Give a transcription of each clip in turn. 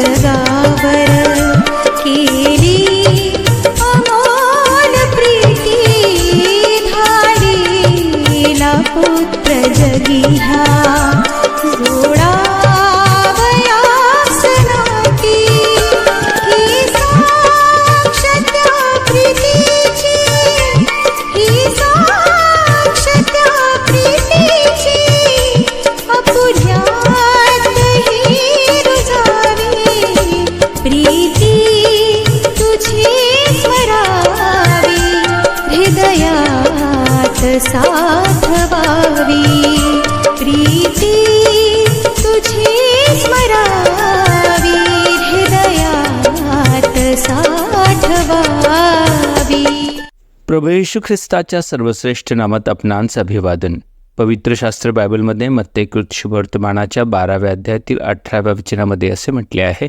जगावर केली अमोल प्रीती धाडीला पुत्र जगी साधवावी. प्रीती तुझी स्मरावी हृदयात साठवावी प्रभू येशू ख्रिस्ताच्या सर्वश्रेष्ठ नामात आपणांचं अभिवादन. पवित्र शास्त्र बायबलमध्ये मत्तेकृत शुभवर्तमानाच्या बाराव्या अध्यायातील अठराव्या वचनामध्ये असे म्हटले आहे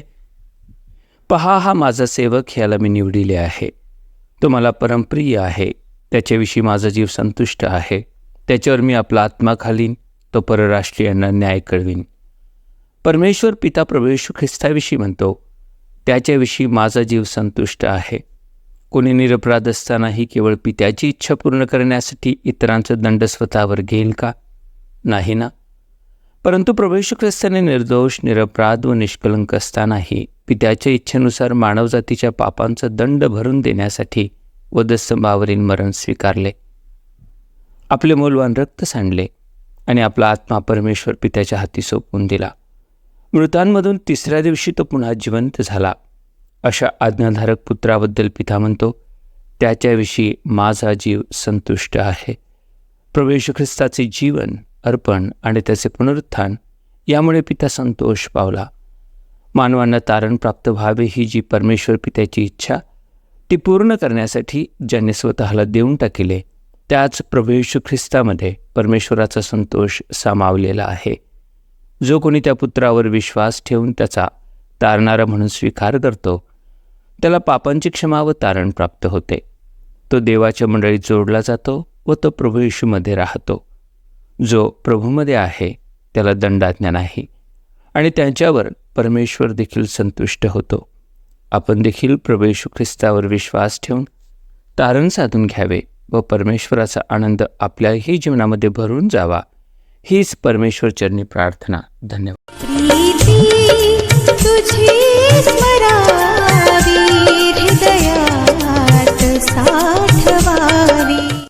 पहा हा माझा सेवक ह्याला मी निवडिले आहे. तो मला परमप्रिय आहे. त्याच्याविषयी माझा जीव संतुष्ट आहे. त्याच्यावर मी आपला आत्मा घालीन तो परराष्ट्रीयांना न्याय कळवीन. परमेश्वर पिता प्रभेशू ख्रिस्ताविषयी म्हणतो त्याच्याविषयी माझा जीव संतुष्ट आहे. कोणी निरपराध असतानाही केवळ पित्याची इच्छा पूर्ण करण्यासाठी इतरांचा दंड स्वतःवर घेईल का? नाही ना. परंतु प्रभेशू ख्रिस्ताने निर्दोष निरपराध व निष्कलंक असतानाही पित्याच्या इच्छेनुसार मानवजातीच्या पापांचा दंड भरून देण्यासाठी वधस्तंभावरील मरण स्वीकारले. आपले मौलवान रक्त सांडले आणि आपला आत्मा परमेश्वर पित्याच्या हाती सोपवून दिला. मृतांमधून तिसऱ्या दिवशी तो पुन्हा जिवंत झाला. अशा आज्ञाधारक पुत्राबद्दल पिता म्हणतो त्याच्याविषयी माझा जीव संतुष्ट आहे. प्रवेश ख्रिस्ताचे जीवन अर्पण आणि त्याचे पुनरुत्थान यामुळे पिता संतोष पावला. मानवांना तारण प्राप्त व्हावे ही जी परमेश्वर पित्याची इच्छा ती पूर्ण करण्यासाठी ज्यांनी स्वतःला देऊन टाकिले त्याच प्रभू ख्रिस्तामध्ये परमेश्वराचा संतोष सामावलेला आहे. जो कोणी त्या पुत्रावर विश्वास ठेवून त्याचा तारणारा म्हणून स्वीकार करतो त्याला पापांची क्षमा व तारण प्राप्त होते. तो देवाच्या मंडळीत जोडला जातो व तो प्रभू येशूमध्ये राहतो. जो प्रभूमध्ये आहे त्याला दंडाज्ञा नाही आणि त्यांच्यावर परमेश्वर देखील संतुष्ट होतो. आपण देखील प्रभू येशू ख्रिस्तावर विश्वास ठेवून तारण साधून घ्यावे व परमेश्वराचा आनंद आपल्याही जीवनामध्ये भरून जावा. हीच परमेश्वर चरणी प्रार्थना. धन्यवाद.